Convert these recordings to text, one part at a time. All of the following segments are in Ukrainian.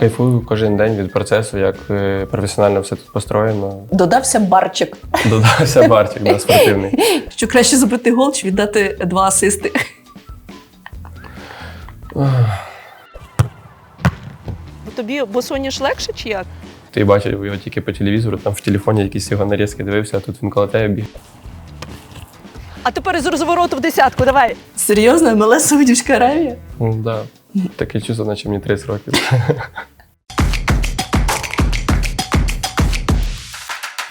Кайфую кожен день від процесу, як е, професіонально все тут построєно. Додався барчик. Додався Бартік да, спортивний. Що краще забити гол чи віддати два асисти. Тобі босоніж легше чи як? Ти бачив його тільки по телевізору, там в телефоні якісь його нарізки дивився, а тут він коло тебе біг. А тепер із розвороту в десятку, давай. Серйозно, мала Саудівська Аравія? Ну, да. Таке чувство, наче мені 30 років.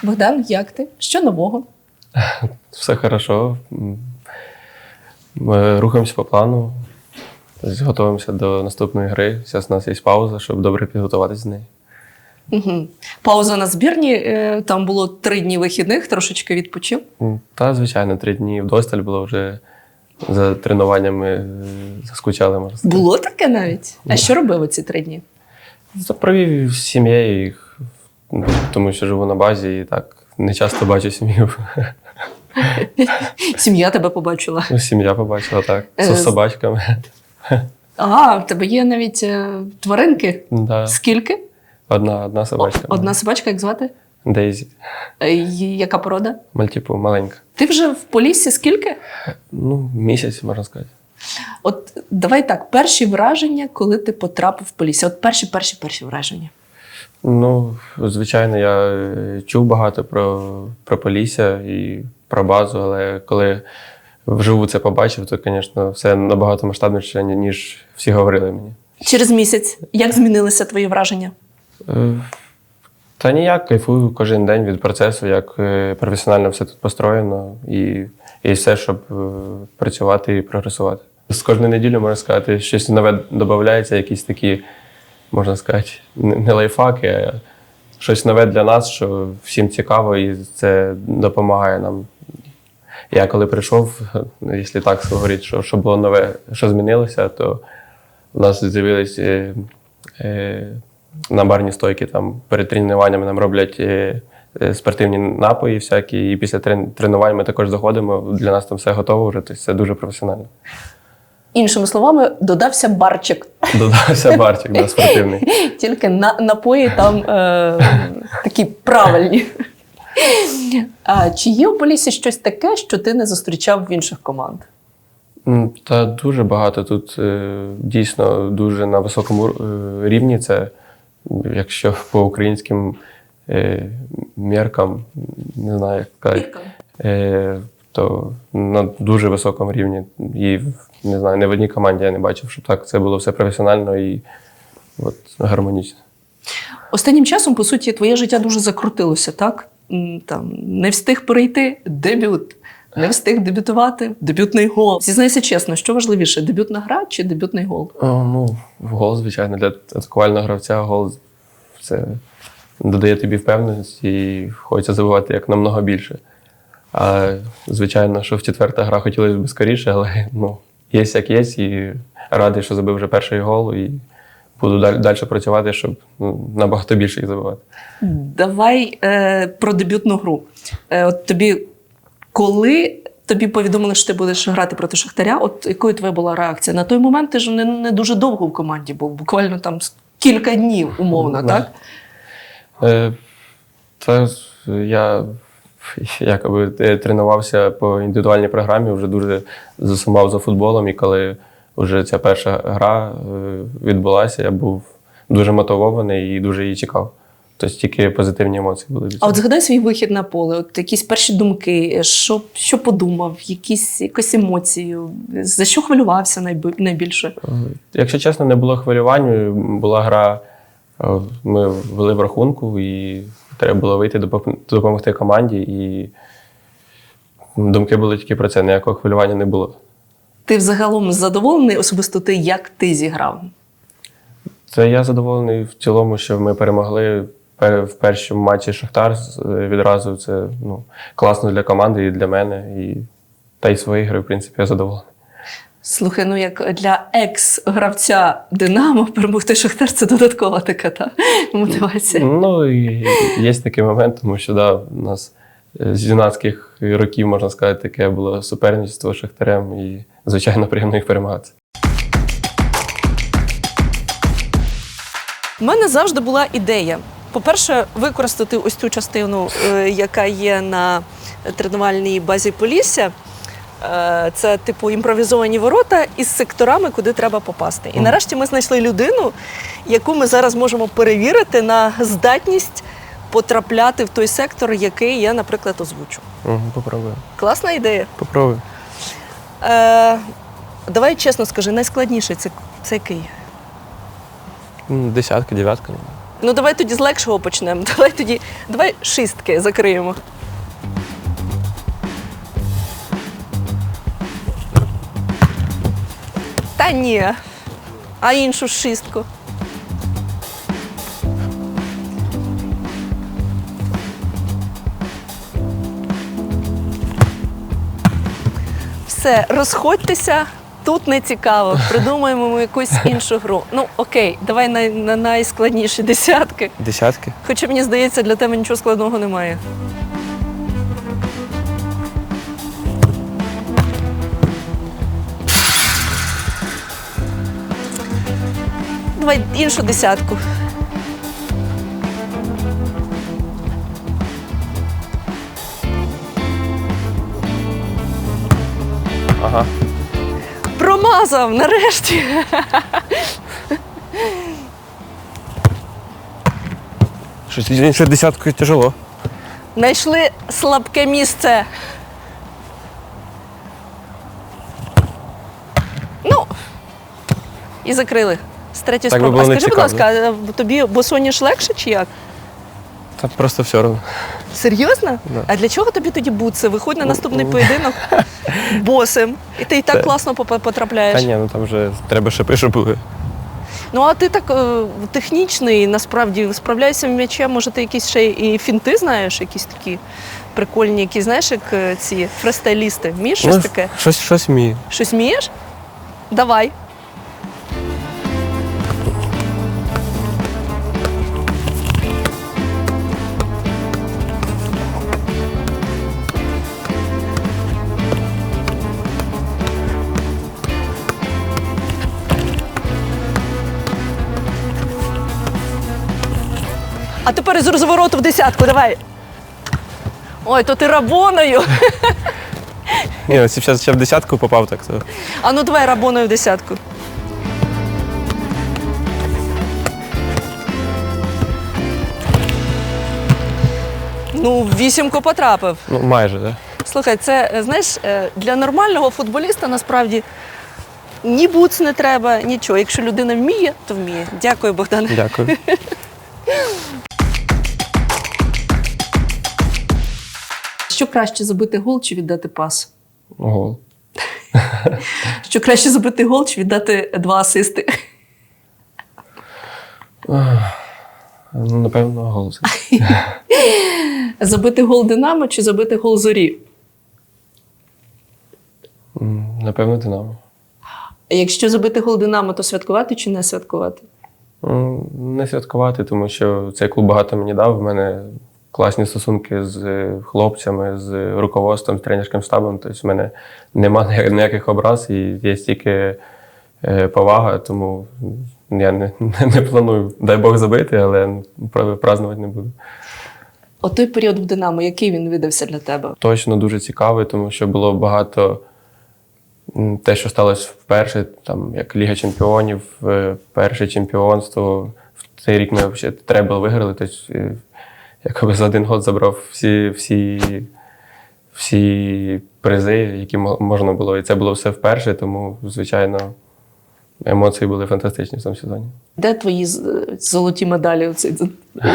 Богдан, як ти? Що нового? Все хорошо. Ми рухаємося по плану. Готуємося до наступної гри. Зараз у нас є пауза, щоб добре підготуватися з нею. Угу. Пауза на збірні. е, Там було три дні вихідних, трошечки відпочив. Та, звичайно, три дні вдосталь було вже за тренуваннями е, заскучали, можна сказати. Було таке навіть. А що робив у ці три дні? Провів з сім'єю їх, тому що живу на базі і так не часто бачу сім'ю. Сім'я тебе побачила. Ну, Сім'я побачила так. Е, З собачками. А, в тебе є навіть е, тваринки. Да. Скільки? Одна, одна собачка. Одна собачка, як звати? Дейзі. Е, Яка порода? Мальтіпу маленька. Ти вже в Поліссі скільки? Ну, місяць, можна сказати. От давай так, перші враження, коли ти потрапив в Полісся. От перші, перші, перші враження. Ну, звичайно, я е, чув багато про, про Полісся і про базу, але коли вживу це побачив, то, звісно, все набагато масштабніше, ніж всі говорили мені. Через місяць як змінилися твої враження? Та ніяк, кайфую кожен день від процесу, як е, професіонально все тут построєно, і, і все, щоб е, працювати і прогресувати. З кожної неділі, можна сказати, щось нове додається, якісь такі, можна сказати, не лайфхаки, а щось нове для нас, що всім цікаво, і це допомагає нам. Я коли прийшов, якщо так говорити, що, що було нове, що змінилося, то у нас з'явились е, е, на барні стойки. Там перед тренуваннями нам роблять е, е, спортивні напої всякі, і після тренувань ми також заходимо. Для нас там все готово вже, тобто це дуже професіонально. Іншими словами, додався барчик. Додався барчик да, спортивний. Тільки на, напої там е, такі правильні. А, чи є у Поліссі щось таке, що ти не зустрічав в інших команд? Та дуже багато тут е, дійсно дуже на високому е, рівні. Це якщо по українським е, міркам, не знаю, як сказати, е, то на дуже високому рівні. І не знаю, не в одній команді я не бачив, щоб так це було все професіонально і от, гармонічно. Останнім часом, по суті, твоє життя дуже закрутилося, так? Там не встиг перейти дебют, не встиг дебютувати, дебютний гол. Зізнайся чесно, що важливіше: дебютна гра чи дебютний гол? О, ну, гол, звичайно, для атакувального гравця гол це додає тобі впевненості і хочеться забувати як намного більше. А звичайно, що в четверта гра хотілося б скоріше, але ну, є як є, і радий, що забив вже перший гол, і буду далі, далі працювати, щоб ну, набагато більше їх забивати. Давай е, про дебютну гру. Е, от тобі, коли тобі повідомили, що ти будеш грати проти Шахтаря, от якою твоя була реакція? На той момент ти ж не, не дуже довго в команді був, буквально там кілька днів, умовно, Да. так? Е, Та я якоби е, тренувався по індивідуальній програмі, вже дуже засумав за футболом. І коли вже ця перша гра е, відбулася, я був дуже мотивований і дуже її чекав. Тобто тільки позитивні емоції були від А цього. от згадай свій вихід на поле, от якісь перші думки, що, що подумав, якісь, якусь емоцію, за що хвилювався найби- найбільше? Е, Якщо чесно, не було хвилювань. Була гра, е, ми вели в рахунку, і треба було вийти допом- допомогти команді. І думки були тільки про це, ніякого хвилювання не було. Ти взагалом задоволений особисто ти, як ти зіграв? Це я задоволений в цілому, що ми перемогли пер- в першому матчі Шахтар відразу. Це ну, класно для команди і для мене. І, та й свої гри, в принципі, я задоволений. Слухай, ну як для екс-гравця Динамо перемогти Шахтар це додаткова така та мотивація. Ну і є такий момент, тому що да, у нас е, з юнацьких років, можна сказати, таке було суперництво з Шахтарем, і звичайно приємно їх перемагати. У мене завжди була ідея. По-перше, використати ось цю частину, е, яка є на тренувальній базі Полісся. Е, Це типу імпровізовані ворота із секторами, куди треба попасти. І нарешті ми знайшли людину, яку ми зараз можемо перевірити на здатність потрапляти в той сектор, який я, наприклад, озвучу. Попробую. Класна ідея. Попробую. Е, давай чесно скажи, найскладніший це, це який? Десятка, дев'ятка. Ну давай тоді з легшого почнемо. Давай тоді, давай шістки закриємо. Та ні. А іншу шістку. Все, розходьтеся. Тут не цікаво. Придумаємо ми якусь іншу гру. Ну окей, давай на, на найскладніші десятки. Десятки? Хоча мені здається, для тебе нічого складного немає. Давай іншу десятку. Промазав нарешті. Щось інше десяткою тяжело. Знайшли слабке місце. Ну, і закрили. З третьої Так би спроби. А було скажи, будь ласка, а тобі босоніж легше чи як? Та просто все одно. Серйозно? Да. А для чого тобі тоді бутси? Виходь на наступний поєдинок босим. І ти і так Це- класно потрапляєш. Та ні, ну там вже треба шипи, щоб були. Ну а ти так е, технічний, насправді справляєшся м'ячем, може, ти якісь ще і фінти знаєш, якісь такі прикольні, які знаєш, як е, ці фристайлісти. Вмієш щось Ну, таке? Щось, щось вмію. Щось вмієш? Давай. А тепер із розвороту в десятку, давай. Ой, то ти рабоною. Ні, ось ще, ще в десятку попав, так то. А ну давай рабоною в десятку. Ну, в вісімку потрапив. Ну, майже, так. Слухай, це е, знаєш, е, для нормального футболіста насправді ні буц не треба, нічого. Якщо людина вміє, то вміє. Дякую, Богдан. Дякую. Що краще забити гол чи віддати пас? Гол. Що краще забити гол чи віддати два асисти? Ну, напевно, гол. Забити гол Динамо чи забити гол зорі? Напевно, Динамо. Якщо забити гол Динамо, то святкувати чи не святкувати? Не святкувати, тому що цей клуб багато мені дав. В мене класні стосунки з е, хлопцями, з руководством, з тренерським штабом. Тобто в мене немає ніяких образ і є стільки е, повага, тому я не, не планую, дай Бог забити, але пра- празднувати не буду. О той період в Динамо, який він видався для тебе? Точно дуже цікавий, тому що було багато те, що сталося вперше, там як Ліга Чемпіонів, е, перше чемпіонство. В цей рік ми взагалі требл виграли. Тобто, якби за один год забрав всі, всі, всі призи, які можна було. І це було все вперше, тому, звичайно, емоції були фантастичні в цьому сезоні. Де твої золоті медалі? Оці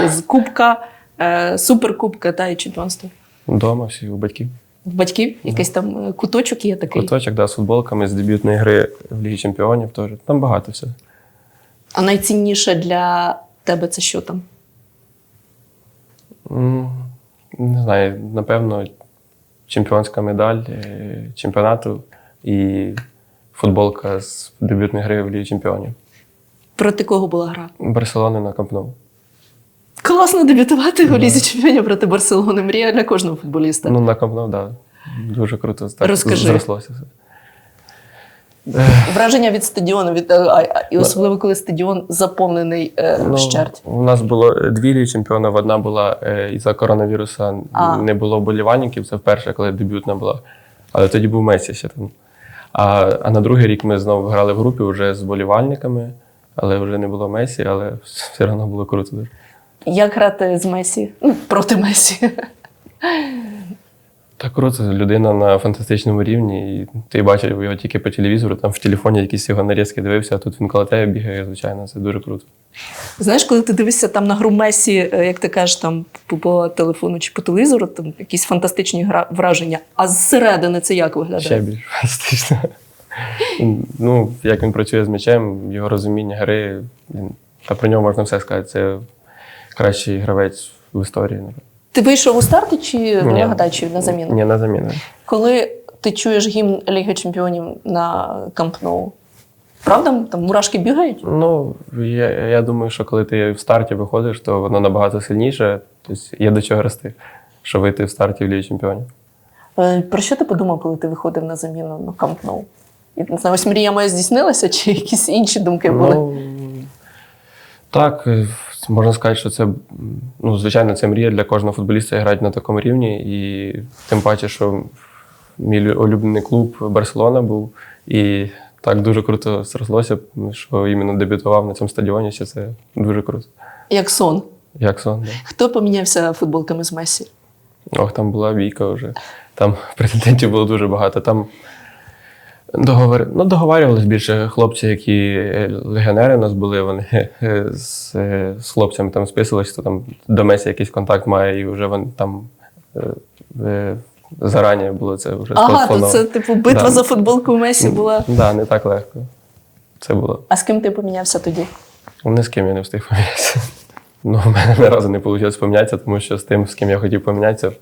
з- Кубка, е, Суперкубка та і чемпіонства? Вдома всі у батьків. В батьків якийсь там е, куточок є такий. Куточок, да, з футболками з дебютної гри в Лігі Чемпіонів теж. Там багато всього. А найцінніше для тебе це що там? М, Не знаю, напевно, чемпіонська медаль е, чемпіонату і футболка з дебютної гри в Лігі Чемпіонів. Проти кого була гра? Барселони на Кампноу. Класно дебютувати в Лізі чемпіонів проти Барселони. Мрія для кожного футболіста. Ну, на Кампноу, так. Да. Дуже круто. Так, Розкажи. Зрослося все. Враження від стадіону, від, е, і особливо, коли стадіон заповнений е, Ну, вщерть. у нас було дві ліги чемпіонів. Одна була е, із-за коронавіруса А. не було болівальників. Це вперше, коли дебютна була. Але тоді був Месі ще там. А, а на другий рік ми знову грали в групі вже з болівальниками, але вже не було Месі, але все одно було круто. Як грати з Месі? Ну, проти Месі. Так круто, людина на фантастичному рівні. І ти бачив його тільки по телевізору, там в телефоні якісь його нарізки дивився, а тут він коло тебе бігає, звичайно, це дуже круто. Знаєш, коли ти дивишся там на гру Месі, е, як ти кажеш, там по, телефону чи по телевізору, там якісь фантастичні враження. А зсередини це як виглядає? Ще більш фантастично. Ну, як він працює з м'ячем, його розуміння гри, та про нього можна все сказати. Це кращий гравець в історії. Ти вийшов у старті чи нагадай, чи на заміну? Ні, на заміну. Коли ти чуєш гімн Ліги Чемпіонів на Камп Ноу, правда, там мурашки бігають? Ну, я, я думаю, що коли ти в старті виходиш, то воно набагато сильніше. Тобто є до чого рости, що вийти в старті в Лігі Чемпіонів. Е, Про що ти подумав, коли ти виходив на заміну на Камп Ноу? І, не знаю, ось мрія моя здійснилася, чи якісь інші думки були? Ну, так, е, можна сказати, що це, ну, звичайно, це мрія для кожного футболіста грати на такому рівні. І тим паче, що мій улюблений клуб Барселона був. І так дуже круто зрослося, що іменно дебютував на цьому стадіоні, що це дуже круто. Як сон. Як сон, да. Хто помінявся футболками з Месі? Ох, там була бійка вже. Там претендентів було дуже багато. Там договор... ну, договарювалися більше хлопці, які е, легіонери у нас були. Вони е, з, е, з хлопцями там списувалися, що там до Месі якийсь контакт має, і вже вони там зарані було це вже Ага, то це типу битва Да. за футболку Месі була. Так, да, не так легко. Це було. А з ким ти помінявся тоді? Ні з ким я не встиг помінятися. Ну, в мене ні разу не вийшло помінятися, тому що з тим, з ким я хотів помінятися,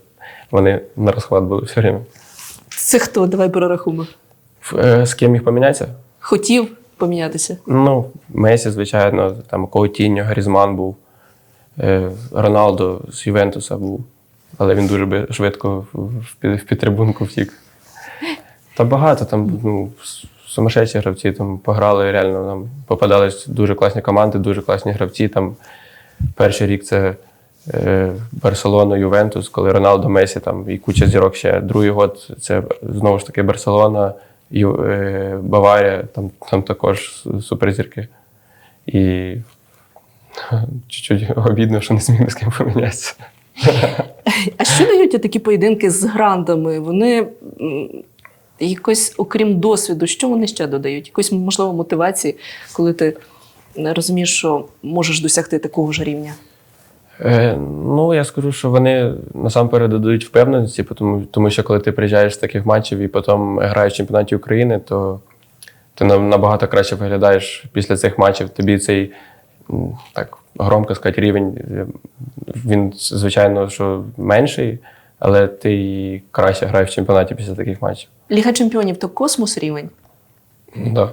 вони на розхват були все время. Це хто? Давай перерахуємо. Е, З ким їх помінятися? Хотів помінятися. Ну, Месі, звичайно, там Коутіньо, Грізман був, е, Роналдо з Ювентуса був, але він дуже швидко в, в, пі- в підтрибунку втік. Та багато там ну, сумасшедші гравці там пограли, реально нам попадались дуже класні команди, дуже класні гравці. Там перший рік це е, Барселона, Ювентус, коли Роналдо, Месі там і куча зірок ще. Другий год це знову ж таки Барселона, Баварія, там, там також суперзірки. І чуть-чуть обідно, що не зміг з ким помінятися. А що дають такі поєдинки з грандами? Вони якось, окрім досвіду, що вони ще додають? Якось, можливо, мотивації, коли ти розумієш, що можеш досягти такого ж рівня? Е, ну, я скажу, що вони насамперед додають впевненості, тому, тому що коли ти приїжджаєш з таких матчів і потім граєш в чемпіонаті України, то ти набагато краще виглядаєш після цих матчів. Тобі цей так громко сказати, рівень, е, він, звичайно, що менший, але ти краще граєш в чемпіонаті після таких матчів. Ліга чемпіонів то космос рівень. Так. Да.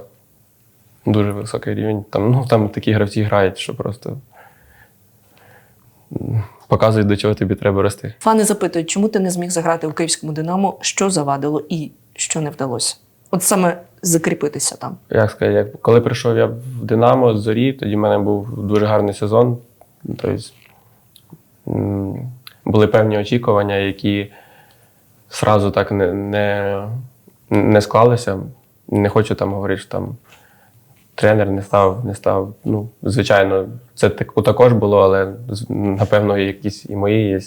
Дуже високий рівень. Там, ну, там такі гравці грають, що просто показують, до чого тобі треба рости. Фани запитують, чому ти не зміг заграти у київському Динамо, що завадило і що не вдалося? От саме закріпитися там. Як сказати, як, коли прийшов я в Динамо з зорі, тоді в мене був дуже гарний сезон. Тобто, були певні очікування, які зразу так не, не, не склалися. Не хочу там говорити, що там тренер не став, не став. Ну, звичайно, це так- також було, але напевно якісь і мої є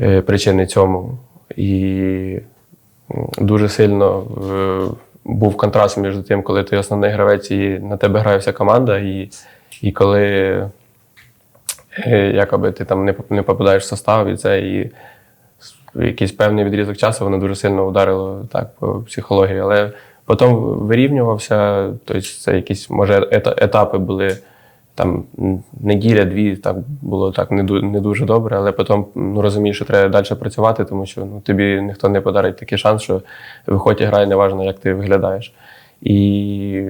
е, причини цьому. І дуже сильно був контраст між тим, коли ти основний гравець і на тебе грає вся команда, і, і коли е, якоби ти там не, не попадаєш в состав, і це і якийсь певний відрізок часу воно дуже сильно ударило так по психології. Але потім вирівнювався, тобто це якісь, може, етапи були. Там неділя-дві так було так не, дуже добре, але потім ну, розумієш, що треба далі працювати, тому що ну, тобі ніхто не подарить такий шанс, що виходь і грай, неважно, як ти виглядаєш. І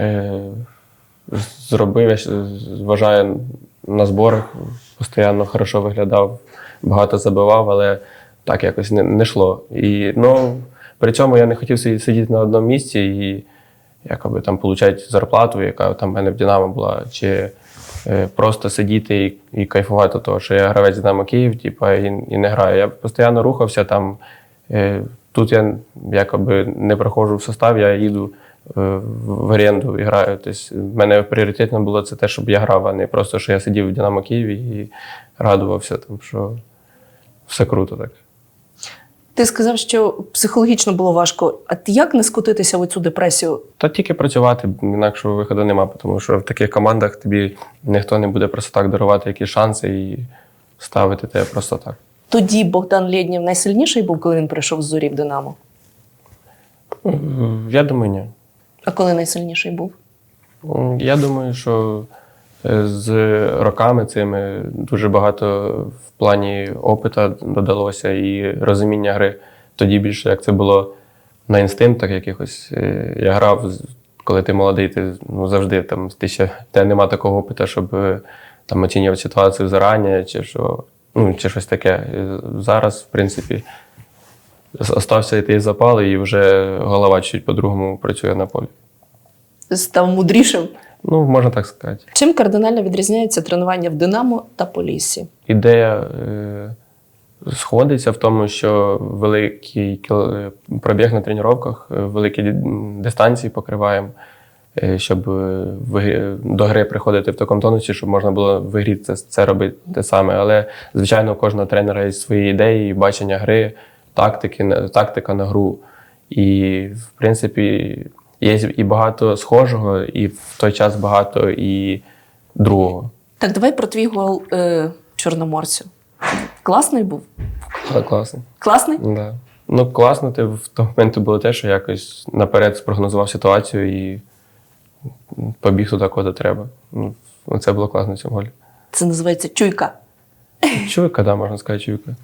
е, зробив, я вважаю, на зборах постійно хорошо виглядав, багато забивав, але так якось не, не йшло. І ну, при цьому я не хотів сидіти на одному місці і якоби там получати зарплату, яка там в мене в Динамо була, чи е, просто сидіти і, і кайфувати того, що я гравець Динамо Київ, типа, і, і не граю. Я постійно рухався там. Е, тут я якоби не проходжу в состав, я їду е, в оренду і граю. Тобто, в мене пріоритетно було це те, щоб я грав, а не просто, що я сидів в Динамо Києві і радувався, там, що все круто так. Ти сказав, що психологічно було важко. А як не скотитися в цю депресію? Та тільки працювати, інакшого виходу нема, тому що в таких командах тобі ніхто не буде просто так дарувати якісь шанси і ставити тебе просто так. Тоді Богдан Лєднєв найсильніший був, коли він прийшов з зорі в Динамо. Я думаю, ні. А коли найсильніший був? Я думаю, що з роками цими дуже багато в плані опита додалося і розуміння гри. Тоді більше як це було на інстинктах якихось. Е, Я грав, коли ти молодий, ти ну, завжди там ти ще тебе нема такого опиту, щоб е, там оцінювати ситуацію зарані, чи що, ну, чи щось таке. Е, Зараз, в принципі, остався йти запал, і вже голова чуть по-другому працює на полі. Став мудрішим. Ну, можна так сказати. Чим кардинально відрізняється тренування в Динамо та Поліссі? Ідея е, сходиться в тому, що великий кіл- пробіг на тренуваннях, е, великі ді- дистанції покриваємо, е, щоб е, в грі- до гри приходити в такому тонусі, щоб можна було в грі це, це робити те саме. Але, звичайно, у кожного тренера є свої ідеї, бачення гри, тактики, на- тактика на гру. І, в принципі, є і багато схожого, і в той час багато і другого. Так, давай про твій гол е, Чорноморцю. Класний був? Але класно. Класний? Да. Ну, класно, ти в тому моменті було те, що якось наперед спрогнозував ситуацію і побіг туди, куди треба. Ну, це було класно в цьому голі. Це називається чуйка. Чуйка, да, можна сказати, чуйка.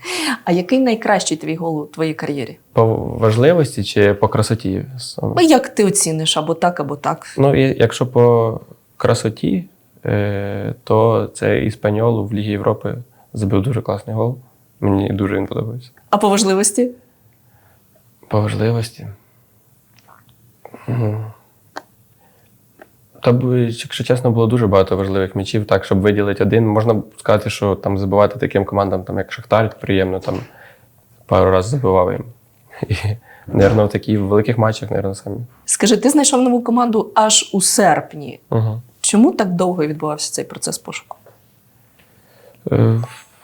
А який найкращий твій гол у твоїй кар'єрі? По важливості чи по красоті? саме? Ну, як ти оціниш або так, або так? Ну, і якщо по красоті, е, то це Іспаньол в Лігі Європи забив дуже класний гол. Мені дуже він подобається. А по важливості? По важливості. Мгм. Та б, якщо чесно, було дуже багато важливих м'ячів, так, щоб виділити один. Можна сказати, що там забивати таким командам, там, як Шахтар, приємно, там пару разів забивав їм. І, мабуть, в таких великих матчах, мабуть, самі. Скажи, ти знайшов нову команду аж у серпні. Угу. Чому так довго відбувався цей процес пошуку? Е,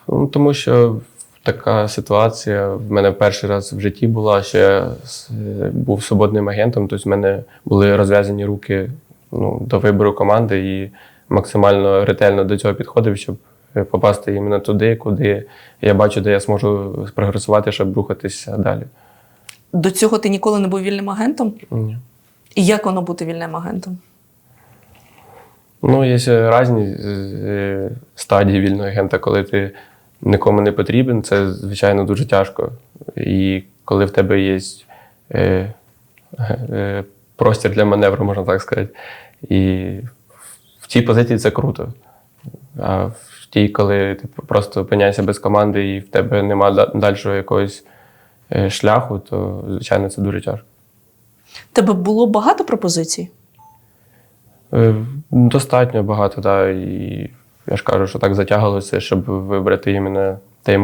ну, тому що така ситуація в мене перший раз в житті була, що я е, був свободним агентом, тобто в мене були розв'язані руки ну, до вибору команди і максимально ретельно до цього підходив, щоб попасти іменно туди, куди я бачу, де я зможу прогресувати, щоб рухатися далі. До цього ти ніколи не був вільним агентом? Ні. І як воно бути вільним агентом? Ну, є різні е, стадії вільного агента, коли ти нікому не потрібен, це, звичайно, дуже тяжко. І коли в тебе є е, е, простір для маневру, можна так сказати. І в цій позиції це круто. А в тій, коли ти просто опиняєшся без команди і в тебе нема дальшого якогось е, шляху, то, звичайно, це дуже тяжко. Тебе було багато пропозицій? Е, Достатньо багато, так. І я ж кажу, що так затягувалося, щоб вибрати іменно той,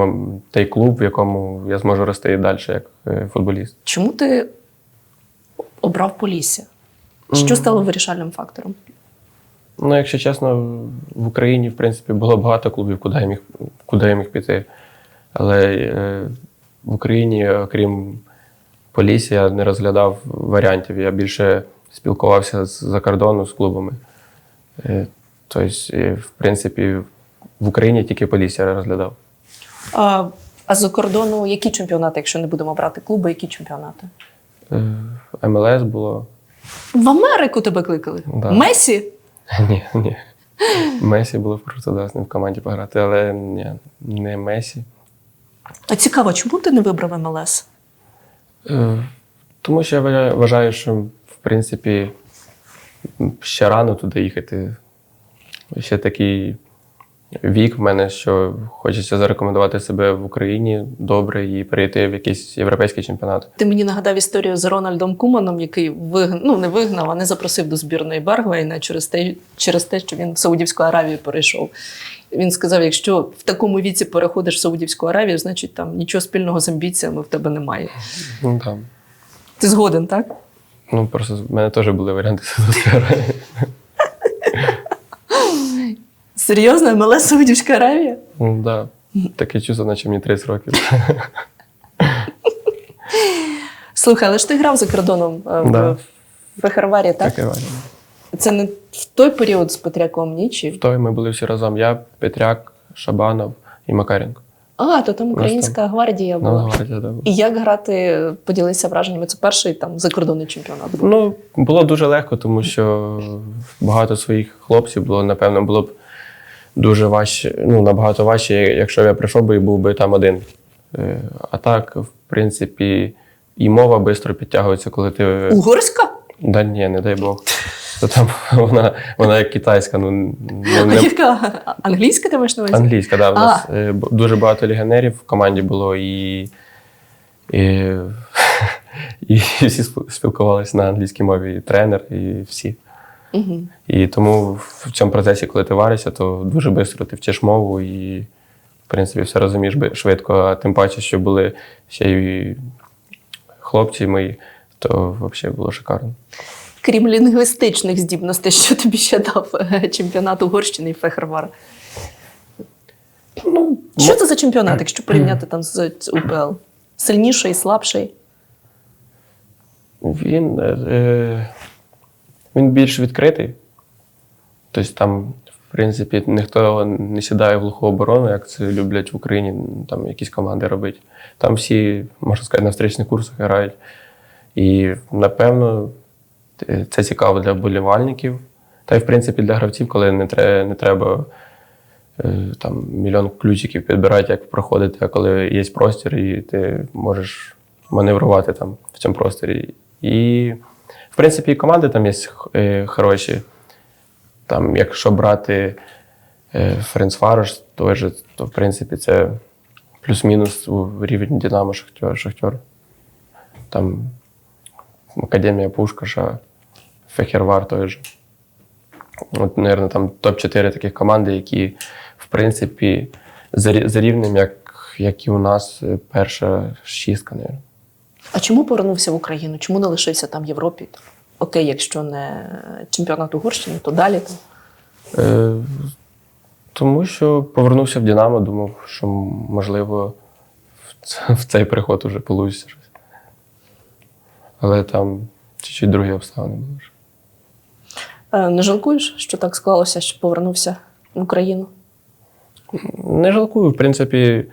той клуб, в якому я зможу рости далі як е, футболіст. Чому ти обрав Полісся? Що стало вирішальним фактором? Ну, якщо чесно, в Україні, в принципі, було багато клубів, куди я міг, куди я міг піти. Але е, в Україні, окрім Полісся, я не розглядав варіантів. Я більше спілкувався з за кордону з клубами. Е, тобто, в принципі, в Україні тільки Полісся розглядав. А, а за кордону які чемпіонати, якщо не будемо брати клуби, які чемпіонати? Е, МЛС було. В Америку тебе кликали? Да. Месі? Ні, ні. Месі було круто да, з ним в команді пограти, але ні, не Месі. А цікаво, чому ти не вибрав МЛС? Е, Тому що я вважаю, що в принципі ще рано туди їхати. Ще такий вік в мене, що хочеться зарекомендувати себе в Україні добре і перейти в якийсь європейський чемпіонат. Ти мені нагадав історію з Рональдом Куманом, який виг... ну, не вигнав, а не запросив до збірної Бергвейна через те, через те, що він в Саудівську Аравію перейшов. Він сказав: якщо в такому віці переходиш в Саудівську Аравію, значить там нічого спільного з амбіціями в тебе немає. Ну там. Ти згоден, так? Ну просто в мене теж були варіанти Саудовської Аравії. Серйозно, МЛС Саудівська Аравія? Ну да. Таке чувство, наче мені 30 років. Слухай, але ж ти грав за кордоном е, в, Да. в Фехерварі, так? Таке. Це не в той період з Петряком, ні? Чи... В той ми були всі разом. Я, Петряк, Шабанов і Макаренко. А, то там українська гвардія Ну, була. гвардія, да. І як грати, поділися враженнями. Це перший там закордонний чемпіонат був. Ну, було дуже легко, тому що багато своїх хлопців було, напевно, було б дуже важче, ну, набагато важче, якщо б я прийшов би і був би там один. Е, А так, в принципі, і мова швидко підтягується, коли ти. Угорська? Да ні, не дай Бог. То там вона, вона як китайська, ну, ну не Яка? Англійська ти маєш на увазі? англійська, да. У нас е, дуже багато легіонерів в команді було і. І, і всі спілкувалися на англійській мові, і тренер, і всі. Угу. І тому в цьому процесі, коли ти варишся, то дуже швидко ти вчиш мову і, в принципі, все розумієш швидко. А тим паче, що були ще й хлопці мої, то взагалі було шикарно. Крім лінгвістичних здібностей, що тобі ще дав е, чемпіонат Угорщини і Фехервара? Ну, Що це за чемпіонат, якщо порівняти там з з УПЛ? Сильніший, слабший? Він, е, е, він більш відкритий. Тобто там, в принципі, ніхто не сідає в глуху оборону, як це люблять в Україні, там якісь команди робити. Там всі, можна сказати, на встречних курсах грають. І, напевно, це цікаво для вболівальників. Та й, в принципі, для гравців, коли не треба, не треба е, там, мільйон ключиків підбирати, як проходити, а коли є простір, і ти можеш маневрувати там в цьому просторі. І, в принципі, і команди там є е, хороші. Там, якщо брати е, Френцфарош, той же, то в принципі це плюс-мінус у рівень Динамо Шахтер. Шахтер. Там Академія Пушкаша, Фехервар той же. От, мабуть, там топ-4 таких команди, які, в принципі, за рівнем, як, як і у нас, е, перша шістка, мабуть. А чому повернувся в Україну? Чому не лишився там в Європі? Окей, якщо не чемпіонат Угорщини, то далі там. Е, тому що повернувся в Динамо, думав, що можливо в, цей приход уже вийде щось. Але там чуть-чуть другі обставини були. Е, Не жалкуєш, що так склалося, що повернувся в Україну? Не жалкую, в принципі,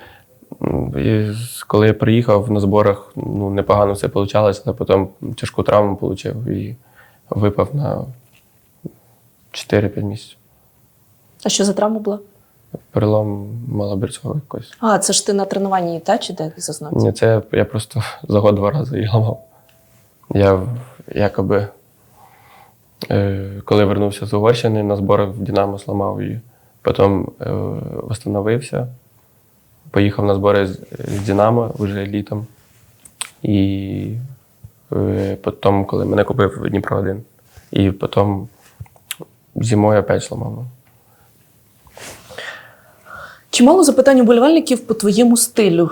і коли я приїхав на зборах, ну, непогано все вийшло, але потім тяжку травму отримав і випав на 4-5 місяців. А що за травма була? Перелом малоберцьовий якось. А, це ж ти на тренуванні та чи де зазнався? Ні, це я просто за год два рази її ламав. Я якоби, е, коли вернувся з Угорщини, на зборах в Динамо зламав її. Потім е, встановився, поїхав на збори з, з Динамо вже літом. І е, потім, коли мене купив в Дніпро 1. І потім зимою опять зламав. Чимало запитань уболівальників по твоєму стилю.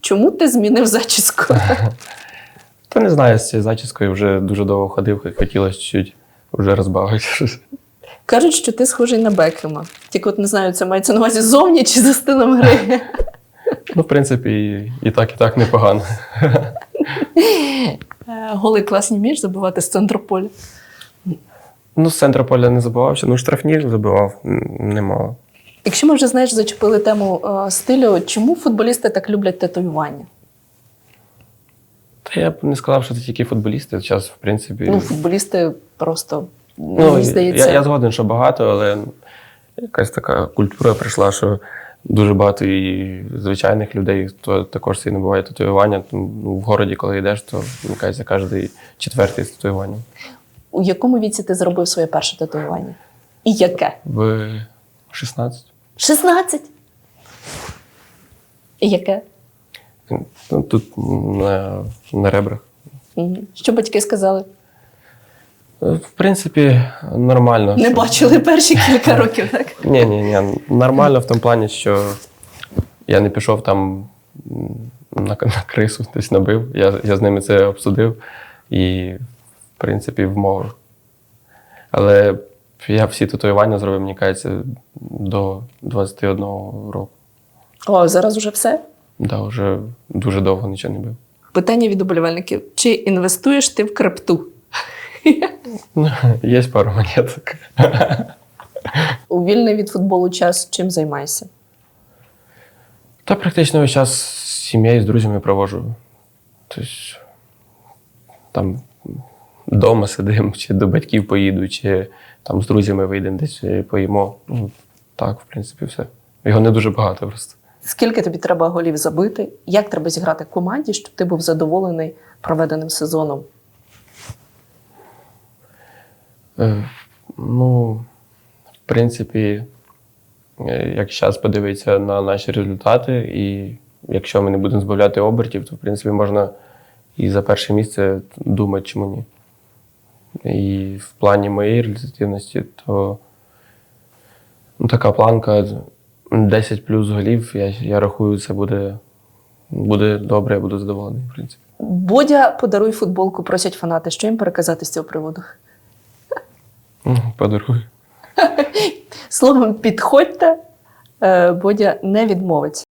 Чому ти змінив зачіску? Та не знаю, з цією зачіскою вже дуже довго ходив, хотілося чуть вже розбавити. Кажуть, що ти схожий на Бекхема. Тільки от не знаю, це мається на увазі зовні чи за стилем гри. Ну, в принципі, і, і так, і так непогано. Е, Голи класні вмієш забивати з центру поля. Ну, з центру поля не забивався, ну штрафні забивав, немало. Якщо ми вже знаєш, зачепили тему е, стилю, чому футболісти так люблять татуювання? Та я б не сказав, що це тільки футболісти. Зараз, в принципі. Ну, футболісти просто ну, мені здається. я, я згоден, що багато, але якась така культура прийшла, що дуже багато і звичайних людей, то також це не буває татуювання. Тому, Ну, в городі, коли йдеш, то мені кажеться, кожен четвертий з татуюванням. У якому віці ти зробив своє перше татуювання? І яке? В 16. 16. І яке? Тут на, на ребрах. Що батьки сказали? В принципі, нормально. Не бачили перші кілька років, так? Ні, ні, ні. Нормально в тому плані, що я не пішов там на, на крису, десь набив. Я, я з ними це обсудив і, в принципі, вмовив. Але я всі татуювання зробив, мені кажеться, до 21 року. О, зараз уже все. Да, вже дуже довго нічого не бив. Питання від уболівальників: чи інвестуєш ти в крипту? Є пару монеток. У вільний від футболу час чим займаєшся? Та практично весь час з сім'єю, з друзями проводжу. Тобто там вдома сидимо, чи до батьків поїду, чи там з друзями вийдемо десь поїмо. Ну, так, в принципі, все. Його не дуже багато просто. Скільки тобі треба голів забити? Як треба зіграти в команді, щоб ти був задоволений проведеним сезоном? Е, ну, в принципі, е, як зараз подивитися на наші результати, і якщо ми не будемо збавляти обертів, то в принципі можна і за перше місце думати, чому ні. І в плані моєї результативності, то ну, така планка 10 плюс голів, я, я рахую, це буде, буде добре, я буду задоволений, в принципі. Бодя, подаруй футболку, просять фанати. Що їм переказати з цього приводу? Подарую. Словом, підходьте, е, Бодя не відмовиться.